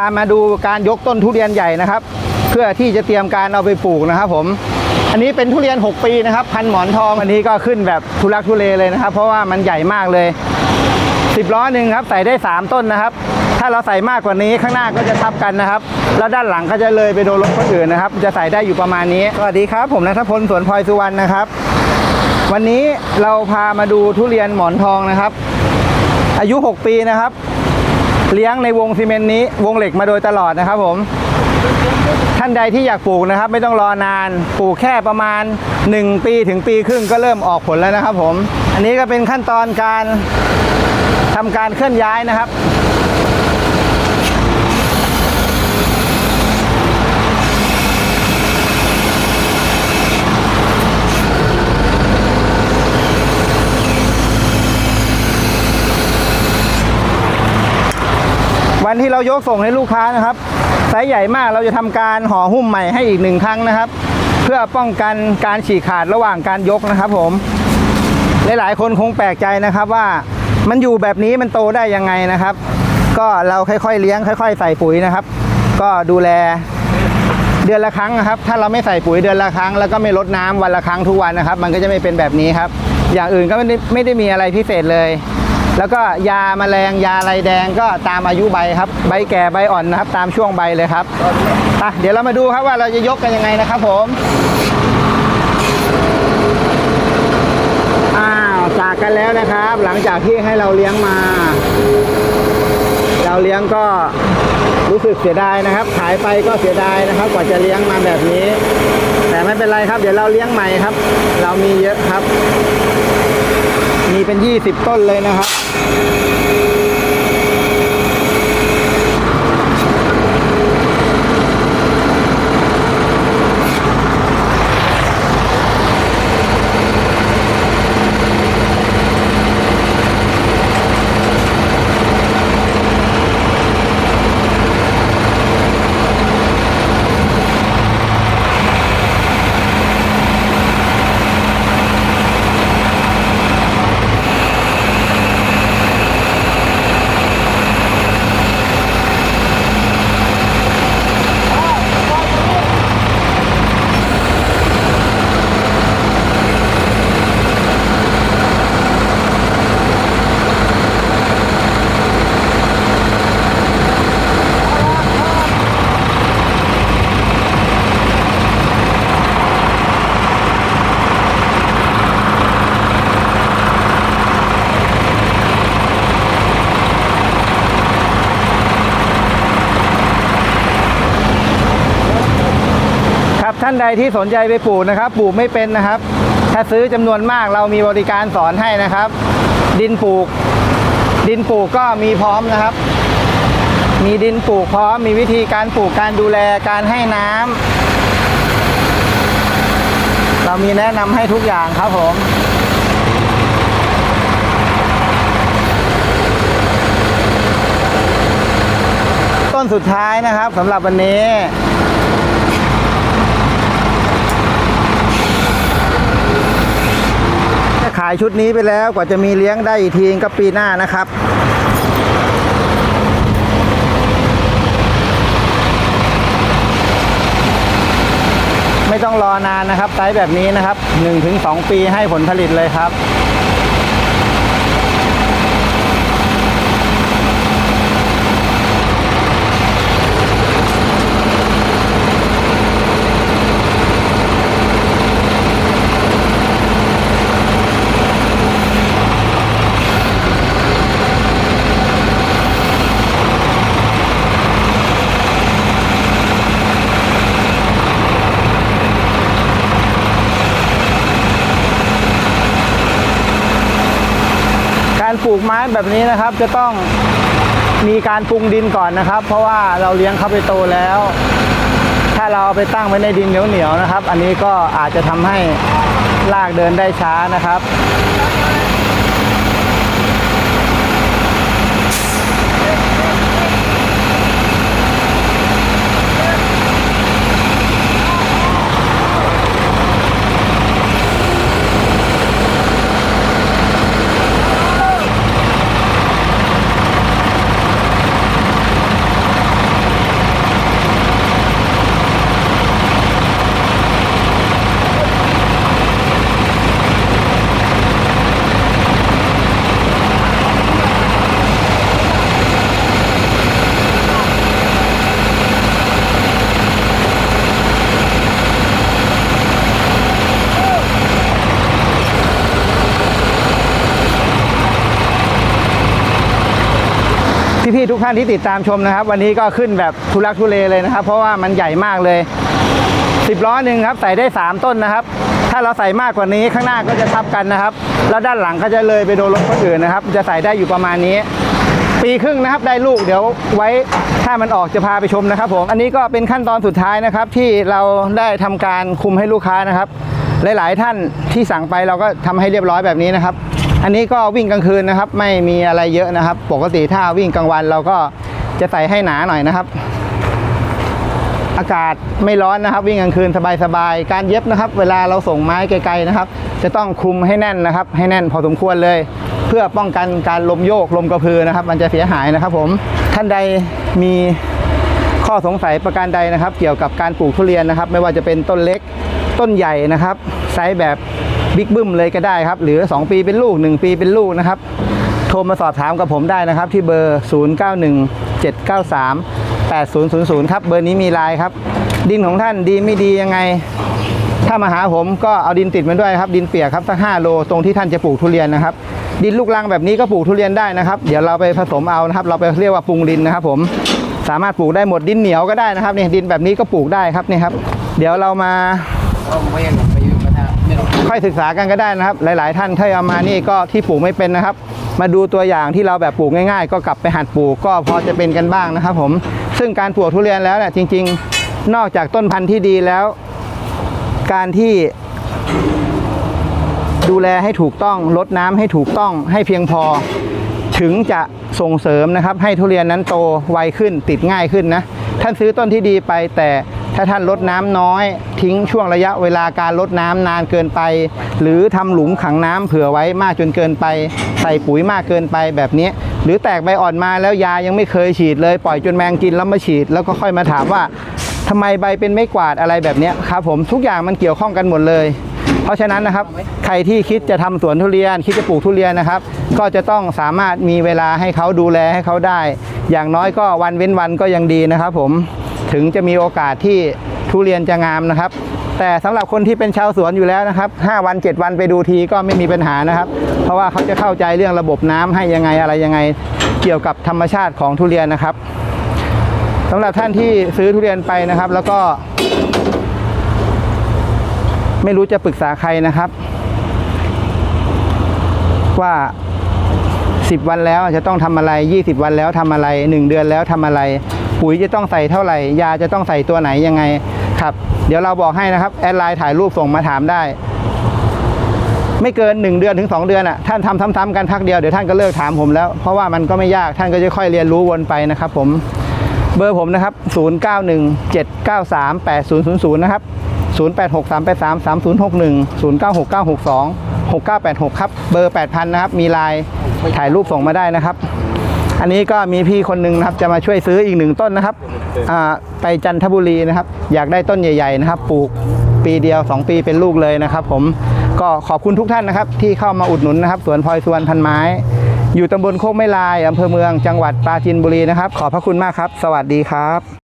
พามาดูการยกต้นทุเรียนใหญ่นะครับ เพื่อที่จะเตรียมการเอาไปปลูกนะครับ ผมอันนี้เป็นทุเรียน 6 ปีนะครับ พันหมอนทองอันนี้ก็ขึ้นแบบทุลักทุเลเลยนะครับ เพราะว่ามันใหญ่มากเลย 10 ล้อหนึ่งครับ ใส่ได้ 3 ต้นนะครับ ถ้าเราใส่มากกว่านี้ข้างหน้าก็จะทับกันนะครับ แล้วด้านหลังก็จะเลยไปโดนรถคนอื่นนะครับ จะใส่ได้อยู่ประมาณนี้สวัสดีครับ ผมนัทพลสวนพลอยสุวรรณนะครับ วันนี้เราพามาดูทุเรียนหมอนทองนะครับ อายุ 6 ปีนะครับ เลี้ยงในวงซีเมนต์นี้ วงเหล็กมาโดยตลอดนะครับผมท่านใดที่อยากปลูกนะครับ ไม่ต้องรอนานปลูกแค่ประมาณ 1 ปีถึงปีครึ่งก็เริ่มออกผลแล้วนะครับผม อันนี้ก็เป็นขั้นตอนการทำการเคลื่อนย้ายนะครับ วันที่เรายกส่งให้ลูกค้านะครับไซส์ใหญ่มากเราจะทำการห่อหุ้มใหม่ให้อีกหนึ่งครั้งนะครับ เพื่อป้องกันการฉีกขาดระหว่างการยกนะครับผมหลายๆคนคงแปลกใจนะครับว่ามันอยู่แบบนี้มันโตได้ยังไงนะครับ ก็เราค่อยๆเลี้ยงค่อย ๆ ใส่ปุ๋ยนะครับ ก็ดูแลเดือนละครั้งนะครับ ถ้าเราไม่ใส่ปุ๋ยเดือนละครั้งแล้วก็ไม่ลดน้ำวันละครั้งทุกวันนะครับ มันก็จะไม่เป็นแบบนี้ครับ อย่างอื่นก็ไม่ได้ไม่ได้มีอะไรพิเศษเลย แล้วก็ยาแมลงยาลายแดงก็ตามอายุใบครับ ใบแก่ใบอ่อนนะครับ ตามช่วงใบเลยครับอะเดี๋ยวเรามาดูครับว่าเราจะยกกันยังไงนะครับผมอ้าวจากกันแล้วนะครับ หลังจากที่ให้เราเลี้ยงมา เราเลี้ยงก็รู้สึกเสียดายนะครับ ขายไปก็เสียดายนะครับ กว่าจะเลี้ยงมาแบบนี้ แต่ไม่เป็นไรครับ เดี๋ยวเราเลี้ยงใหม่ครับ เรามีเยอะครับ มีเป็น 20 ต้นเลยนะครับานใดที่สนใจไปปลูกนะครับ ปลูกไม่เป็นนะครับ ถ้าซื้อจำนวนมากเรามีบริการสอนให้นะครับ ดินปลูก ดินปลูกก็มีพร้อมนะครับ มีดินปลูกพร้อม มีวิธีการปลูกการดูแลการให้น้ำเรามีแนะนำให้ทุกอย่างครับผมต้นสุดท้ายนะครับสำหรับวันนี้ จะ ขายชุดนี้ไปแล้วกว่าจะมีเลี้ยงได้อีกทีก็ปีหน้านะครับไม่ต้องรอนานนะครับไซส์แบบนี้นะครับ 1-2 ปีให้ผลผลิตเลยครับ ปลูกไม้แบบนี้นะครับ จะต้องมีการปรุงดินก่อนนะครับ เพราะว่าเราเลี้ยงเขาไปโตแล้ว ถ้าเราเอาไปตั้งไว้ในดินเหนียวๆนะครับ อันนี้ก็อาจจะทำให้รากเดินได้ช้านะครับ พี่ๆทุกท่านที่ติดตามชมนะครับ วันนี้ก็ขึ้นแบบทุลักทุเลเลยนะครับ เพราะว่ามันใหญ่มากเลย 10 ล้อหนึ่งครับ ใส่ได้ 3 ต้นนะครับ ถ้าเราใส่มากกว่านี้ข้างหน้าก็จะทับกันนะครับ แล้วด้านหลังก็จะเลยไปโดนรถคนอื่นนะครับ จะใส่ได้อยู่ประมาณนี้ ปีครึ่งนะครับได้ลูกเดี๋ยวไว้ถ้ามันออกจะพาไปชมนะครับผมอันนี้ก็เป็นขั้นตอนสุดท้ายนะครับ ที่เราได้ทำการคุมให้ลูกค้านะครับ หลาย ๆ ท่านที่สั่งไปเราก็ทำให้เรียบร้อยแบบนี้นะครับ อันนี้ก็วิ่งกลางคืนนะครับ ไม่มีอะไรเยอะนะครับ ปกติถ้าวิ่งกลางวันเราก็จะใส่ให้หนาหน่อยนะครับ อากาศไม่ร้อนนะครับ วิ่งกลางคืนสบายๆการเย็บนะครับ เวลาเราส่งไม้ไกลๆนะครับ จะต้องคลุมให้แน่นนะครับ ให้แน่นพอสมควรเลย เพื่อป้องกันการลมโยกลมกระพือนะครับ มันจะเสียหายนะครับ ผมท่านใดมีข้อสงสัยประการใดนะครับ เกี่ยวกับการปลูกทุเรียนนะครับ ไม่ว่าจะเป็นต้นเล็กต้นใหญ่นะครับไซส์แบบ บิ๊กบึ้มเลยก็ได้ครับ หรือ 2 ปีเป็นลูก 1 ปีเป็นลูกนะครับ โทรมาสอบถามกับผมได้นะครับ ที่เบอร์ 0917938000 ครับ เบอร์นี้มีไลน์ครับ ดินของท่านดีไม่ดียังไง ถ้ามาหาผมก็เอาดินติดมาด้วยครับ ดินเปียกครับสัก5โลตรงที่ท่านจะปลูกทุเรียนนะครับ ดินลูกรังแบบนี้ก็ปลูกทุเรียนได้นะครับ เดี๋ยวเราไปผสมเอานะครับ เราไปเรียกว่าปรุงดินนะครับ ผมสามารถปลูกได้หมดดินเหนียวก็ได้นะครับเนี่ยดินแบบนี้ก็ปลูกได้ครับเนี่ยครับ เดี๋ยวเรามา ค่อยศึกษากันก็ได้นะครับ หลาย ๆ ท่านถ้าเอามานี่ก็ที่ปลูกไม่เป็นนะครับ มาดูตัวอย่างที่เราแบบปลูกง่าย ๆ ก็กลับไปหัดปลูกก็พอจะเป็นกันบ้างนะครับ ผม ซึ่งการปลูกทุเรียนแล้วเนี่ยจริง ๆ นอกจากต้นพันธุ์ที่ดีแล้ว การที่ดูแลให้ถูกต้องลดน้ำให้ถูกต้องให้เพียงพอ ถึงจะส่งเสริมนะครับ ให้ทุเรียนนั้นโตไวขึ้นติดง่ายขึ้นนะ ท่านซื้อต้นที่ดีไปแต่ ถ้าท่านลดน้ำน้อย ทิ้งช่วงระยะเวลาการลดน้ำนานเกินไป หรือทำหลุมขังน้ำเผื่อไว้มากจนเกินไป ใส่ปุ๋ยมากเกินไปแบบนี้ หรือแตกใบอ่อนมาแล้วยายังไม่เคยฉีดเลย ปล่อยจนแมงกินแล้วมาฉีด แล้วก็ค่อยมาถามว่าทำไมใบเป็นไม่กวาดอะไรแบบนี้ครับผมทุกอย่างมันเกี่ยวข้องกันหมดเลย เพราะฉะนั้นนะครับใครที่คิดจะทำสวนทุเรียน คิดจะปลูกทุเรียนนะครับ ก็จะต้องสามารถมีเวลาให้เขาดูแลให้เขาได้ อย่างน้อยก็วันเว้นวันก็ยังดีนะครับผม ถึงจะมีโอกาสที่ทุเรียนจะงามนะครับ แต่สำหรับคนที่เป็นชาวสวนอยู่แล้วนะครับ 5 วัน 7 วันไปดูทีก็ไม่มีปัญหานะครับ เพราะว่าเขาจะเข้าใจเรื่องระบบน้ำให้ยังไงอะไรยังไง เกี่ยวกับธรรมชาติของทุเรียนนะครับสำหรับท่านที่ซื้อทุเรียนไปนะครับ แล้วก็ ไม่รู้จะปรึกษาใครนะครับ ว่า10 วันแล้วจะต้องทำอะไร 20 วันแล้วทำอะไร 1 เดือนแล้วทำอะไร ปุ๋ยจะต้องใส่เท่าไหร่ ยาจะต้องใส่ตัวไหนยังไงครับ เดี๋ยวเราบอกให้นะครับแอดไลน์ถ่ายรูปส่งมาถามได้ ไม่เกิน 1 เดือนถึง 2 เดือนอะท่านทำซ้ำๆกันพักเดียวเดี๋ยวท่านก็เลิกถามผมแล้วเพราะว่ามันก็ไม่ยากท่านก็จะค่อยเรียนรู้วนไปนะครับ ผมเบอร์ผมนะครับ 0917938000 นะครับ 0863833061 096962 6986 ครับ เบอร์ 8,000 นะครับ มีไลน์ถ่ายรูปส่งมาได้นะครับ อันนี้ก็มีพี่คนหนึ่งนะครับจะมาช่วยซื้ออีกหนึ่งต้นนะครับไปจันทบุรีนะครับ อยากได้ต้นใหญ่ๆนะครับ ปลูกปีเดียว 2 ปีเป็นลูกเลยนะครับ ผมก็ขอบคุณทุกท่านนะครับ ที่เข้ามาอุดหนุนนะครับสวนพลอยสวนพันไม้ อยู่ตำบลโคกไม่ลายอำเภอเมืองจังหวัดปราจีนบุรีนะครับ ขอบพระคุณมากครับ สวัสดีครับ